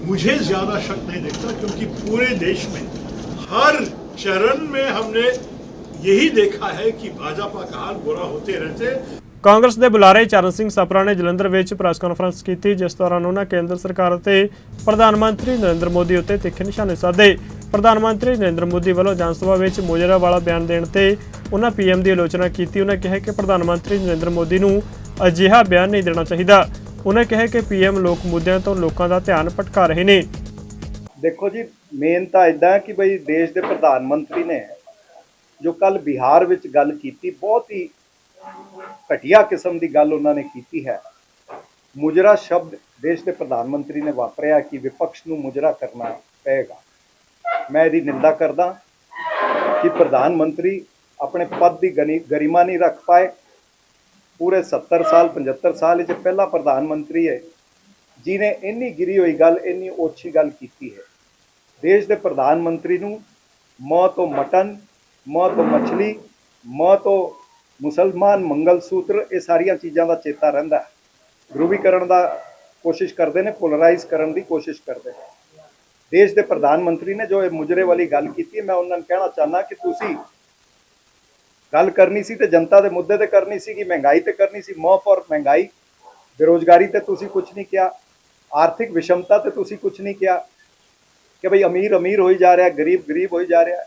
मुझे ज़्यादा शक नहीं दिखता क्योंकि पूरे देश में, हर चरण में हमने यही देखा है कि भाजपा का हाल बुरा होते रहते ਕਾਂਗਰਸ ਦੇ ਬੁਲਾਰੇ ਚਰਨ ਸਿੰਘ ਸਪਰਾ ਨੇ ਜਲੰਧਰ ਵਿੱਚ ਪ੍ਰੈਸ ਕਾਨਫਰੰਸ ਕੀਤੀ, ਜਿਸ ਦੌਰਾਨ ਉਹਨਾਂ ਕੇਂਦਰ ਸਰਕਾਰ ਅਤੇ ਪ੍ਰਧਾਨ ਮੰਤਰੀ ਨਰਿੰਦਰ ਮੋਦੀ ਉੱਤੇ ਤਿੱਖੇ ਨਿਸ਼ਾਨੇ ਸਾਧੇ। ਪ੍ਰਧਾਨ ਮੰਤਰੀ ਨਰਿੰਦਰ ਮੋਦੀ ਵੱਲੋਂ ਜਨ ਸਭਾ ਵਿੱਚ ਮੁਜਰਾ ਵਾਲਾ ਬਿਆਨ ਦੇਣ ਤੇ ਉਹਨਾਂ ਪੀਐਮ ਦੀ ਆਲੋਚਨਾ ਕੀਤੀ। ਉਹਨਾਂ ਕਿਹਾ ਕਿ ਪ੍ਰਧਾਨ ਮੰਤਰੀ ਨਰਿੰਦਰ ਮੋਦੀ ਨੂੰ ਅਜਿਹਾ ਬਿਆਨ ਨਹੀਂ ਦੇਣਾ ਚਾਹੀਦਾ। ਉਹਨਾਂ ਕਿਹਾ ਕਿ ਪੀਐਮ ਲੋਕ ਮੁੱਦਿਆਂ ਤੋਂ ਲੋਕਾਂ ਦਾ ਧਿਆਨ ਭਟਕਾ ਰਹੇ ਨੇ। ਦੇਖੋ ਜੀ ਮੇਨ ਤਾਂ ਇਦਾਂ ਹੈ ਕਿ ਬਈ ਦੇਸ਼ ਦੇ ਪ੍ਰਧਾਨ ਮੰਤਰੀ ਨੇ ਜੋ ਕੱਲ ਬਿਹਾਰ ਵਿੱਚ ਗੱਲ ਕੀਤੀ, ਬਹੁਤ ਹੀ ਘਟੀਆ ਕਿਸਮ ਦੀ ਗੱਲ ਉਹਨਾਂ ਨੇ ਕੀਤੀ ਹੈ। ਮੁਜਰਾ ਸ਼ਬਦ ਦੇਸ਼ ਦੇ ਪ੍ਰਧਾਨ ਮੰਤਰੀ ਨੇ ਵਾਪਰਿਆ ਕਿ ਵਿਪਕਸ਼ ਨੂੰ ਮੁਜਰਾ ਕਰਨਾ ਪਏਗਾ। ਮੈਂ ਇਹਦੀ ਨਿੰਦਾ ਕਰਦਾ ਕਿ ਪ੍ਰਧਾਨ ਮੰਤਰੀ ਆਪਣੇ ਪਦ ਦੀ ਗਨੀ- ਗਰਿਮਾ ਨਹੀਂ ਰੱਖ ਪਾਏ। ਪੂਰੇ 70 ਸਾਲ 75 ਸਾਲ ਵਿੱਚ ਪਹਿਲਾ ਪ੍ਰਧਾਨ ਮੰਤਰੀ ਹੈ ਜਿਨੇ ਇੰਨੀ ਗਿਰੀ ਹੋਈ ਗੱਲ, ਇੰਨੀ ਓਛੀ ਗੱਲ ਕੀਤੀ ਹੈ। ਦੇਸ਼ ਦੇ ਪ੍ਰਧਾਨ ਮੰਤਰੀ ਨੂੰ ਮ ਤੋਂ ਮਟਨ ਮ ਤੋਂ ਮੱਛਲੀ ਮ ਤੋਂ ਮੁਸਲਮਾਨ ਮੰਗਲ ਸੂਤਰ ਇਹ ਸਾਰੀਆਂ ਚੀਜ਼ਾਂ ਦਾ ਚੇਤਾ ਰਹਿੰਦਾ ਹੈ। ਧਰੂਵੀਕਰਨ ਦਾ ਕੋਸ਼ਿਸ਼ ਕਰਦੇ ਨੇ ਪੋਲਰਾਈਜ਼ ਕਰਨ ਦੀ ਕੋਸ਼ਿਸ਼ ਕਰਦੇ ਨੇ। ਦੇਸ਼ ਦੇ ਪ੍ਰਧਾਨ ਮੰਤਰੀ ਨੇ ਜੋ ਇਹ ਮੁਜਰੇ ਵਾਲੀ ਗੱਲ ਕੀਤੀ, ਮੈਂ ਉਹਨਾਂ ਨੂੰ ਕਹਿਣਾ ਚਾਹਨਾ ਕਿ ਤੁਸੀਂ ਗੱਲ ਕਰਨੀ ਸੀ ਤੇ ਜਨਤਾ ਦੇ ਮੁੱਦੇ ਤੇ ਕਰਨੀ ਸੀ ਕਿ ਮਹਿੰਗਾਈ ਤੇ ਕਰਨੀ ਸੀ ਮੌਫ ਔਰ ਮਹਿੰਗਾਈ, ਬੇਰੋਜ਼ਗਾਰੀ ਤੇ ਤੁਸੀਂ ਕੁਝ ਨਹੀਂ ਕਿਹਾ, ਆਰਥਿਕ ਵਿਸ਼ਮਤਾ ਤੇ ਤੁਸੀਂ ਕੁਝ ਨਹੀਂ ਕਿਹਾ, ਕਿ ਭਈ ਅਮੀਰ ਅਮੀਰ ਹੋਈ ਜਾ ਰਿਹਾ, ਗਰੀਬ ਗਰੀਬ ਹੋਈ ਜਾ ਰਿਹਾ।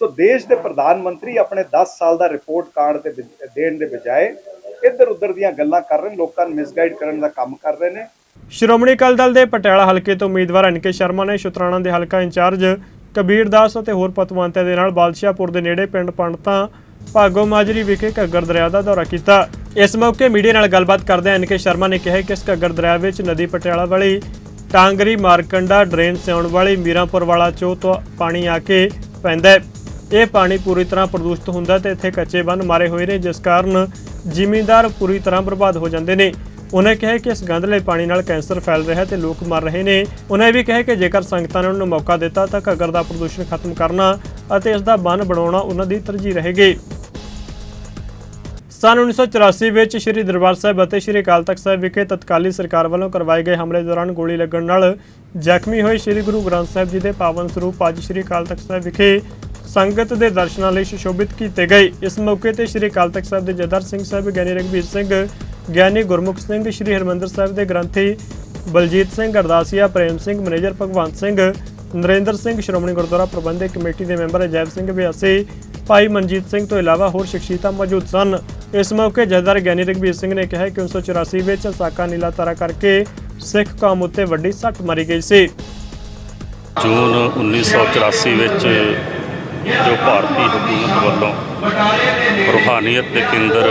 ਸੋ ਦੇਸ਼ ਦੇ ਪ੍ਰਧਾਨ ਮੰਤਰੀ ਆਪਣੇ 10 ਸਾਲ ਦਾ ਰਿਪੋਰਟ ਕਾਰਡ ਤੇ ਦੇਣ ਦੇ ਬਜਾਏ ਇੱਧਰ ਉੱਧਰ ਦੀਆਂ ਗੱਲਾਂ ਕਰ ਰਹੇ ਲੋਕਾਂ ਨੂੰ ਮਿਸਗਾਈਡ ਕਰਨ ਦਾ ਕੰਮ ਕਰ ਰਹੇ ਨੇ। ਸ਼੍ਰੋਮਣੀ ਅਕਾਲੀ ਦਲ ਦੇ ਪਟਿਆਲਾ ਹਲਕੇ ਤੋਂ ਉਮੀਦਵਾਰ ਐਨਕੇ ਸ਼ਰਮਾ ਨੇ ਸ਼ੁਤਰਾਣਾ ਦੇ ਹਲਕਾ ਇੰਚਾਰਜ ਕਬੀਰ ਦਾਸ ਅਤੇ ਹੋਰ ਪਤਵੰਤਿਆਂ ਦੇ ਨਾਲ ਬਾਦਸ਼ਾਹਪੁਰ ਦੇ ਨੇੜੇ ਪਿੰਡ ਪੰਡਤਾਂ ਭਾਗੋ ਮਾਜਰੀ ਵਿਖੇ ਘੱਗਰ ਦਰਿਆ ਦਾ ਦੌਰਾ ਕੀਤਾ। ਇਸ ਮੌਕੇ ਮੀਡੀਆ ਨਾਲ ਗੱਲਬਾਤ ਕਰਦਿਆਂ ਐਨਕੇ ਸ਼ਰਮਾ ਨੇ ਕਿਹਾ ਕਿ ਇਸ ਘੱਗਰ ਦਰਿਆ ਵਿੱਚ ਨਦੀ ਪਟਿਆਲਾ ਵਾਲੀ ਟਾਂਗਰੀ, ਮਾਰਕੰਡਾ, ਡਰੇਨ ਸਿਆਉਣ ਵਾਲੀ ਮੀਰਾਂਪੁਰ ਵਾਲਾ ਚੋ ਤੋਂ ਪਾਣੀ ਆ ਕੇ ਪੈਂਦਾ ਹੈ। ਇਹ ਪਾਣੀ ਪੂਰੀ ਤਰ੍ਹਾਂ ਪ੍ਰਦੂਸ਼ਿਤ ਹੁੰਦਾ ਤੇ ਇੱਥੇ ਕੱਚੇ ਬੰਨ ਮਾਰੇ ਹੋਏ ਨੇ, ਜਿਸ ਕਾਰਨ ਜ਼ਿਮੀਂਦਾਰ ਪੂਰੀ ਤਰ੍ਹਾਂ ਬਰਬਾਦ ਹੋ ਜਾਂਦੇ ਨੇ। ਉਹਨਾਂ ਕਿਹਾ ਕਿ ਇਸ ਗੰਧਲੇ ਪਾਣੀ ਨਾਲ ਕੈਂਸਰ ਫੈਲ ਰਿਹਾ ਤੇ ਲੋਕ ਮਰ ਰਹੇ ਨੇ। ਉਹਨਾਂ ਇਹ ਵੀ ਕਿਹਾ ਕਿ ਜੇਕਰ ਸੰਗਤਾਂ ਨੇ ਉਹਨਾਂ ਨੂੰ ਮੌਕਾ ਦਿੱਤਾ ਤਾਂ ਘੱਗਰ ਦਾ ਪ੍ਰਦੂਸ਼ਣ ਖਤਮ ਕਰਨਾ ਅਤੇ ਇਸ ਦਾ ਬੰਨ ਬਣਾਉਣਾ ਉਹਨਾਂ ਦੀ ਤਰਜੀਹ ਰਹੇਗੀ। ਸਨ 1984 ਵਿੱਚ ਸ੍ਰੀ ਦਰਬਾਰ ਸਾਹਿਬ ਅਤੇ ਸ੍ਰੀ ਅਕਾਲ ਤਖਤ ਸਾਹਿਬ ਵਿਖੇ ਤਤਕਾਲੀ ਸਰਕਾਰ ਵੱਲੋਂ ਕਰਵਾਏ ਗਏ ਹਮਲੇ ਦੌਰਾਨ ਗੋਲੀ ਲੱਗਣ ਨਾਲ ਜ਼ਖਮੀ ਹੋਏ ਸ੍ਰੀ ਗੁਰੂ ਗ੍ਰੰਥ ਸਾਹਿਬ ਜੀ ਦੇ ਪਾਵਨ ਸਰੂਪ ਅੱਜ ਸ੍ਰੀ ਅਕਾਲ ਤਖਤ ਸਾਹਿਬ ਵਿਖੇ ਸੰਗਤ ਦੇ ਦਰਸ਼ਨਾਂ ਲਈ ਸੁਸ਼ੋਭਿਤ ਕੀਤੇ ਗਏ। ਇਸ ਮੌਕੇ ਤੇ ਸ੍ਰੀ ਅਕਾਲ ਤਖਤ ਸਾਹਿਬ ਦੇ ਜਦਰ ਸਿੰਘ ਸਾਹਿਬ, ਗਿਆਨੀ ਰਘਬੀਰ ਸਿੰਘ, ਗਿਆਨੀ ਗੁਰਮੁਖ ਸਿੰਘ, ਸ੍ਰੀ ਹਰਮੰਦਰ ਸਾਹਿਬ ਦੇ ਗ੍ਰੰਥੀ ਬਲਜੀਤ ਸਿੰਘ, ਅਰਦਾਸੀਆ ਪ੍ਰੇਮ ਸਿੰਘ, ਮੈਨੇਜਰ ਭਗਵੰਤ ਸਿੰਘ, ਨਰਿੰਦਰ ਸਿੰਘ, ਸ਼੍ਰੋਮਣੀ ਗੁਰਦੁਆਰਾ ਪ੍ਰਬੰਧਕ ਕਮੇਟੀ ਦੇ ਮੈਂਬਰ ਅਜੈਬ ਸਿੰਘ ਬਿਆਸੀ, ਭਾਈ ਮਨਜੀਤ ਸਿੰਘ ਤੋਂ ਇਲਾਵਾ ਹੋਰ ਸ਼ਖਸੀਅਤਾਂ ਮੌਜੂਦ ਸਨ। ਇਸ ਮੌਕੇ ਜਥੇਦਾਰ ਗਿਆਨੀ ਰਘਬੀਰ ਸਿੰਘ ਨੇ ਕਿਹਾ ਕਿ 1984 ਵਿੱਚ ਸਾਕਾ ਨੀਲਾ ਤਾਰਾ ਕਰਕੇ ਸਿੱਖ ਕੌਮ ਉੱਤੇ ਵੱਡੀ ਸੱਟ ਮਾਰੀ ਗਈ ਸੀ। ਜੂਨ 1984 ਵਿੱਚ ਜੋ ਭਾਰਤੀ ਹਕੂਮਤ ਵੱਲੋਂ ਰੂਹਾਨੀਅਤ ਦੇ ਕੇਂਦਰ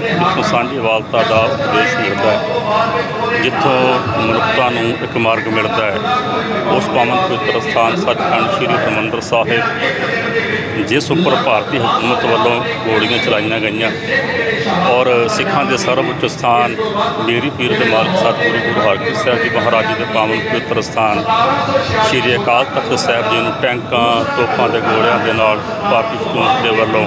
ਜਿੱਥੋਂ ਸਾਂਝੀਵਾਲਤਾ ਦਾ ਉਪਦੇਸ਼ ਮਿਲਦਾ ਹੈ, ਜਿੱਥੋਂ ਮਨੁੱਖਤਾ ਨੂੰ ਇੱਕ ਮਾਰਗ ਮਿਲਦਾ ਹੈ, ਉਸ ਪਾਵਨ ਪਵਿੱਤਰ ਸਥਾਨ ਸੱਚਖੰਡ ਸ੍ਰੀ ਹਰਿਮੰਦਰ ਸਾਹਿਬ ਜਿਸ ਉੱਪਰ ਭਾਰਤੀ ਹਕੂਮਤ ਵੱਲੋਂ ਗੋਲੀਆਂ ਚਲਾਈਆਂ ਗਈਆਂ ਔਰ ਸਿੱਖਾਂ ਦੇ ਸਰਵਉੱਚ ਸਥਾਨ ਮੇਰੀ ਪੀਰ ਦੇ ਮਾਲਕ ਸਤਿਗੁਰੂ ਗੁਰੂ ਹਰਗੋਬਿੰਦ ਸਾਹਿਬ ਜੀ ਮਹਾਰਾਜ ਜੀ ਦੇ ਪਾਵਨ ਪਵਿੱਤਰ ਸਥਾਨ ਸ੍ਰੀ ਅਕਾਲ ਤਖਤ ਸਾਹਿਬ ਜੀ ਨੂੰ ਟੈਂਕਾਂ, ਤੋਪਾਂ ਦੇ ਗੋਲਿਆਂ ਦੇ ਨਾਲ ਭਾਰਤੀ ਹਕੂਮਤ ਦੇ ਵੱਲੋਂ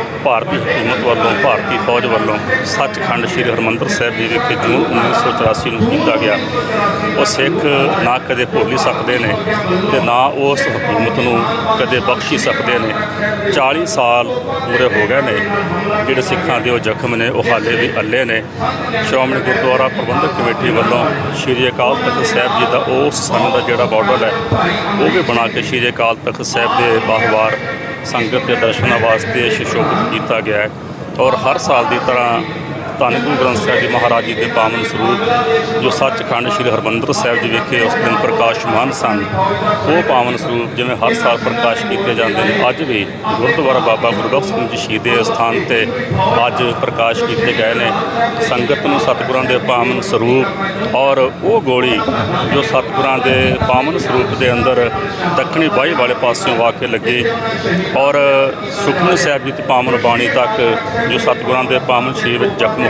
ਭਾਰਤੀ ਹਕੂਮਤ ਵੱਲੋਂ ਭਾਰਤੀ ਫੌਜ ਵੱਲੋਂ ਸੱਚਖੰਡ ਸ੍ਰੀ ਹਰਿਮੰਦਰ ਸਾਹਿਬ ਜੀ ਵਿਖੇ ਜੂਨ 1984 ਨੂੰ ਕੀਤਾ ਗਿਆ। ਉਹ ਸਿੱਖ ਨਾ ਕਦੇ ਭੁੱਲ ਸਕਦੇ ਨੇ ਤੇ ਨਾ ਉਸ ਹਕੂਮਤ ਨੂੰ ਕਦੇ ਬਖਸ਼ੀ ਸਕਦੇ ਨੇ। 40 ਸਾਲ ਪੂਰੇ ਹੋ ਗਏ ਨੇ, ਜਿਹੜੇ ਸਿੱਖਾਂ ਦੇ ਉਹ ਜ਼ਖਮ ਨੇ, ਉਹ ਹਾਲੇ ਵੀ ਅੱਲੇ ਨੇ। ਸ਼੍ਰੋਮਣੀ ਗੁਰਦੁਆਰਾ ਪ੍ਰਬੰਧਕ ਕਮੇਟੀ ਵੱਲੋਂ ਸ੍ਰੀ ਅਕਾਲ ਤਖਤ ਸਾਹਿਬ ਜੀ ਦਾ ਉਸ ਸਮੇਂ ਦਾ ਜਿਹੜਾ ਬਾਰਡਰ ਹੈ, ਉਹ ਵੀ ਬਣਾ ਕੇ ਸ੍ਰੀ ਅਕਾਲ ਤਖਤ ਸਾਹਿਬ ਦੇ ਬਾਹਵਾਰ ਸੰਗਤ ਦੇ ਦਰਸ਼ਨਾਂ ਵਾਸਤੇ ਸੁਸ਼ੋਭਿਤ ਕੀਤਾ ਗਿਆ ਹੈ। ਔਰ ਹਰ ਸਾਲ ਦੀ ਤਰ੍ਹਾਂ ਧੰਨ ਗੁਰੂ ਗ੍ਰੰਥ ਸਾਹਿਬ ਜੀ ਮਹਾਰਾਜ ਜੀ ਦੇ ਪਾਵਨ ਸਰੂਪ, ਜੋ ਸੱਚਖੰਡ ਸ੍ਰੀ ਹਰਿਮੰਦਰ ਸਾਹਿਬ ਜੀ ਵਿਖੇ ਉਸ ਦਿਨ ਪ੍ਰਕਾਸ਼ਮਾਨ ਸਨ, ਉਹ ਪਾਵਨ ਸਰੂਪ ਜਿਵੇਂ ਹਰ ਸਾਲ ਪ੍ਰਕਾਸ਼ ਕੀਤੇ ਜਾਂਦੇ ਨੇ, ਅੱਜ ਵੀ ਗੁਰਦੁਆਰਾ ਬਾਬਾ ਗੁਰਬਖਸ਼ ਸਿੰਘ ਜੀ ਸ਼ਹੀਦੇ ਸਥਾਨ ਤੇ ਅੱਜ ਪ੍ਰਕਾਸ਼ ਕੀਤੇ ਗਏ ਨੇ। ਸੰਗਤ ਨੂੰ ਸਤਿਗੁਰਾਂ ਦੇ ਪਾਵਨ ਸਰੂਪ ਔਰ ਉਹ ਗੋਲੀ ਜੋ ਸਤਿਗੁਰਾਂ ਦੇ ਪਾਵਨ ਸਰੂਪ ਦੇ ਅੰਦਰ ਦੱਖਣੀ ਬਾਈ ਵਾਲੇ ਪਾਸਿਓਂ ਵਾ ਕੇ ਲੱਗੀ ਔਰ ਸੁਖਮਨੀ ਸਾਹਿਬ ਜੀ ਦੀ ਪਾਵਨ ਬਾਣੀ ਤੱਕ ਜੋ ਸਤਿਗੁਰਾਂ ਦੇ ਪਾਵਨ ਸ਼ਰੀਰ ਵਿੱਚ ਜ਼ਖਮ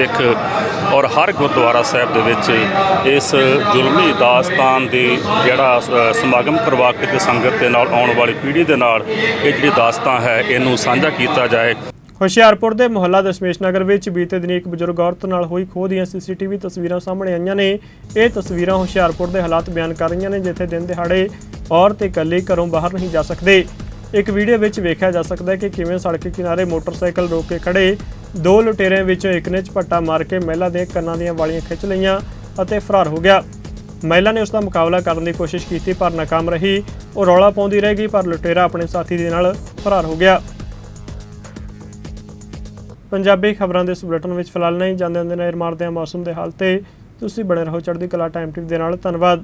ਸਿੱਖ ਔਰ ਹਰ ਗੁਰਦੁਆਰਾ ਸਾਹਿਬ ਦੇ ਵਿੱਚ ਇਸ ਜ਼ੁਲਮੀ ਦਾਸਤਾਨ ਦੀ ਜਿਹੜਾ ਸਮਾਗਮ ਕਰਵਾ ਕੇ ਤੇ ਸੰਗਤ ਦੇ ਨਾਲ ਆਉਣ ਵਾਲੀ ਪੀੜ੍ਹੀ ਦੇ ਨਾਲ ਇਹ ਜਿਹੜੀ ਦਾਸਤਾਨ ਹੈ, ਇਹਨੂੰ ਸਾਂਝਾ ਕੀਤਾ ਜਾਏ। ਹੁਸ਼ਿਆਰਪੁਰ ਦੇ ਮੁਹੱਲਾ ਦਸ਼ਮੇਸ਼ ਨਗਰ ਵਿੱਚ ਬੀਤੇ ਦਿਨੀ ਇੱਕ ਬਜ਼ੁਰਗ ਔਰਤ ਨਾਲ ਹੋਈ ਖੋਹ ਦੀਆਂ ਸੀਸੀਟੀਵੀ ਤਸਵੀਰਾਂ ਸਾਹਮਣੇ ਆਈਆਂ ਨੇ। ਇਹ ਤਸਵੀਰਾਂ ਹੁਸ਼ਿਆਰਪੁਰ ਦੇ ਹਾਲਾਤ ਬਿਆਨ ਕਰ ਰਹੀਆਂ ਨੇ, ਜਿੱਥੇ ਦਿਨ ਦਿਹਾੜੇ ਔਰਤ ਇਕੱਲੀ ਘਰੋਂ ਬਾਹਰ ਨਹੀਂ ਜਾ ਸਕਦੇ। ਇੱਕ ਵੀਡੀਓ ਵਿੱਚ ਵੇਖਿਆ ਜਾ ਸਕਦਾ ਹੈ ਕਿ ਕਿਵੇਂ ਸੜਕ ਕਿਨਾਰੇ ਮੋਟਰਸਾਈਕਲ ਰੋਕ ਕੇ ਖੜੇ ਦੋ ਲੁਟੇਰਿਆਂ ਵਿੱਚੋਂ ਇੱਕ ਨੇ ਝਪੱਟਾ ਮਾਰ ਕੇ ਮਹਿਲਾ ਦੇ ਕੰਨਾਂ ਦੀਆਂ ਵਾਲੀਆਂ ਖਿੱਚ ਲਈਆਂ ਅਤੇ ਫਰਾਰ ਹੋ ਗਿਆ। ਮਹਿਲਾ ਨੇ ਉਸ ਦਾ ਮੁਕਾਬਲਾ ਕਰਨ ਦੀ ਕੋਸ਼ਿਸ਼ ਕੀਤੀ, ਪਰ ਨਾਕਾਮ ਰਹੀ। ਉਹ ਰੌਲਾ ਪਾਉਂਦੀ ਰਹਿ ਗਈ, ਪਰ ਲੁਟੇਰਾ ਆਪਣੇ ਸਾਥੀ ਦੇ ਨਾਲ ਫਰਾਰ ਹੋ ਗਿਆ। ਪੰਜਾਬੀ ਖਬਰਾਂ ਦੇ ਇਸ ਬੁਲੇਟਿਨ ਵਿੱਚ ਫਿਲਹਾਲ ਨਹੀਂ ਜਾਂਦੇ ਹੁੰਦੇ ਨੇ ਮਾਰਦੇ ਆ ਮੌਸਮ ਦੇ ਹਾਲ ਤੇ। ਤੁਸੀਂ ਬਣੇ ਰਹੋ ਚੜ੍ਹਦੀ ਕਲਾ ਟਾਈਮ ਟਿਪ ਦੇ ਨਾਲ। ਧੰਨਵਾਦ।